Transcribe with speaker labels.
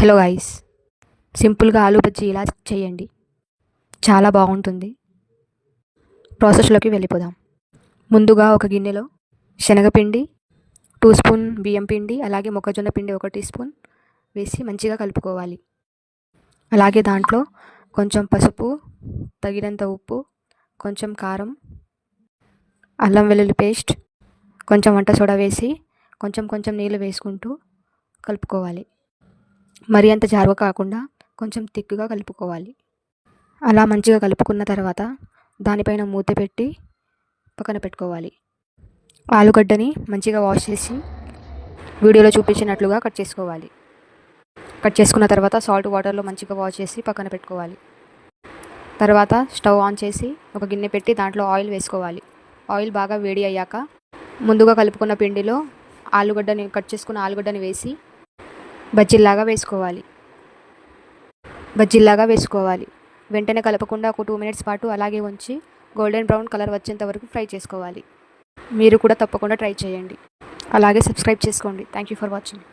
Speaker 1: Hello guys సింపుల్గా ఆలు బజ్జీ ఇలా చేయండి. చాలా బాగుంటుంది. ప్రాసెస్లోకి వెళ్ళిపోదాం. ముందుగా ఒక గిన్నెలో శనగపిండి టూ స్పూన్ బియ్యం పిండి అలాగే మొక్కజొన్న పిండి ఒక టీ స్పూన్ వేసి మంచిగా కలుపుకోవాలి. అలాగే దాంట్లో కొంచెం పసుపు తగినంత ఉప్పు కొంచెం కారం అల్లం వెల్లుల్లి పేస్ట్ కొంచెం వంట సోడా వేసి కొంచెం కొంచెం నీళ్ళు వేసుకుంటూ కలుపుకోవాలి. మరి అంత జారుగా కాకుండా కొంచెం తిక్కుగా కలుపుకోవాలి. అలా మంచిగా కలుపుకున్న తర్వాత దానిపైన మూత పెట్టి పక్కన పెట్టుకోవాలి. ఆలుగడ్డని మంచిగా వాష్ చేసి వీడియోలో చూపించినట్లుగా కట్ చేసుకోవాలి. కట్ చేసుకున్న తర్వాత సాల్ట్ వాటర్లో మంచిగా వాష్ చేసి పక్కన పెట్టుకోవాలి. తర్వాత స్టవ్ ఆన్ చేసి ఒక గిన్నె పెట్టి దాంట్లో ఆయిల్ వేసుకోవాలి. ఆయిల్ బాగా వేడి అయ్యాక ముందుగా కలుపుకున్న పిండిలో ఆలుగడ్డని కట్ చేసుకున్న ఆలుగడ్డని వేసి బజ్జీల్లాగా వేసుకోవాలి. బజ్జీల్లాగా వేసుకోవాలి. వెంటనే కలపకుండా ఒక టూ మినిట్స్ పాటు అలాగే ఉంచి గోల్డెన్ బ్రౌన్ కలర్ వచ్చేంత వరకు ఫ్రై చేసుకోవాలి. మీరు కూడా తప్పకుండా ట్రై చేయండి. అలాగే సబ్స్క్రైబ్ చేసుకోండి. Thank you for watching